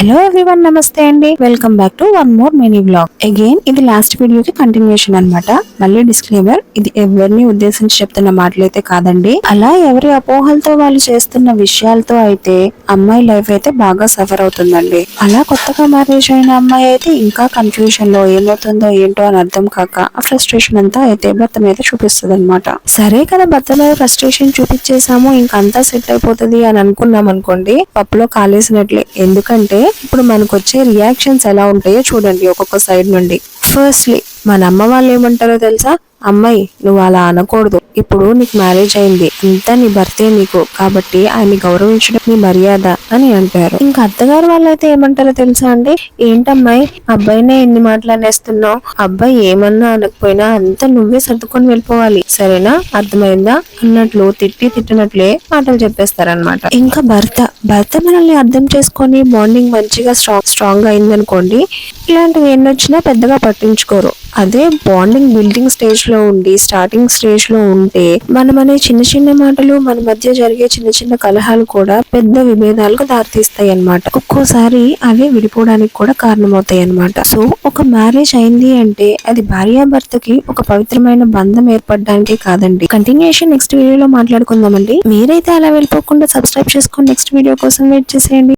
Hello everyone నమస్తే అండి. Welcome back to one more mini blog again ఇది last వీడియోకి కంటిన్యూషన్ అన్నమాట. మళ్ళీ డిస్క్లైమర్ ఇది ఎవరిని ఉద్దేశించి చెప్తున్న మాటలైతే కాదండి. అలా ఎవరి అపోహలతో వాళ్ళు చేస్తున్న విషయాలతో అయితే అమ్మాయి లైఫ్ అయితే బాగా సఫర్ అవుతుందండి. అలా కొత్తగా మ్యారేజ్ అయిన అమ్మాయి అయితే ఇంకా కన్ఫ్యూజన్లో ఏమవుతుందో ఏంటో అని అర్థం కాక ఆ ఫ్రస్ట్రేషన్ అంతా అయితే భర్త మీద చూపిస్తుంది అనమాట సరే కదా భర్త మీద ఫ్రస్ట్రేషన్ చూపించేసాము ఇంకా సెట్ అయిపోతుంది అని అనుకున్నాం అనుకోండి పప్పులో కాలేసినట్లే. ఎందుకంటే ఇప్పుడు మనకు వచ్చే రియాక్షన్స్ ఎలా ఉంటాయో చూడండి ఒక్కొక్క సైడ్ నుండి. ఫస్ట్లీ మన అమ్మ వాళ్ళు ఏమంటారో తెలుసా? అమ్మాయి నువ్వు అలా అనకూడదు. ఇప్పుడు నీకు మ్యారేజ్ అయింది. అంతా నీ భర్తే నీకు. కాబట్టి ఆయన్ని గౌరవించడం నీ మర్యాద అని అంటారు. ఇంకా అత్తగారు వాళ్ళైతే ఏమంటారో తెలుసా అండి? ఏంటమ్మాయి? అబ్బాయినే ఎన్ని మాట్లాడేస్తున్నావు అబ్బాయి ఏమన్నా అనకపోయినా అంతా నువ్వే సర్దుకొని వెళ్ళిపోవాలి. సరేనా? అర్థమైందా? అన్నట్లు తిట్టి తిట్టినట్లే మాటలు చెప్పేస్తారనమాట ఇంకా భర్త. భర్త మనల్ని అర్థం చేసుకొని బాండింగ్ మంచిగా స్ట్రాంగ్ స్ట్రాంగ్ అయిందనుకోండి ఇలాంటివి ఎన్ని వచ్చినా పెద్దగా పట్టించుకోరు. అదే బాండింగ్ బిల్డింగ్ స్టేజ్లో ఉండి స్టార్టింగ్ స్టేజ్లో ఉంటే మనం అనే చిన్న చిన్న మాటలు మన మధ్య జరిగే చిన్న చిన్న కలహాలు కూడా పెద్ద విభేదాలకు దారితీస్తాయి అన్నమాట. ఒక్కోసారి అవి విడిపోవడానికి కూడా కారణమవుతాయి అన్నమాట. సో ఒక మ్యారేజ్ అయింది అంటే అది భార్యాభర్తకి ఒక పవిత్రమైన బంధం ఏర్పడడానికి కాదండి. కంటిన్యూషన్ నెక్స్ట్ వీడియోలో మాట్లాడుకుందామండి. మీరైతే అలా వెళ్ళిపోకుండా సబ్స్క్రైబ్ చేసుకొని నెక్స్ట్ వీడియో కోసం వెయిట్ చేసేయండి.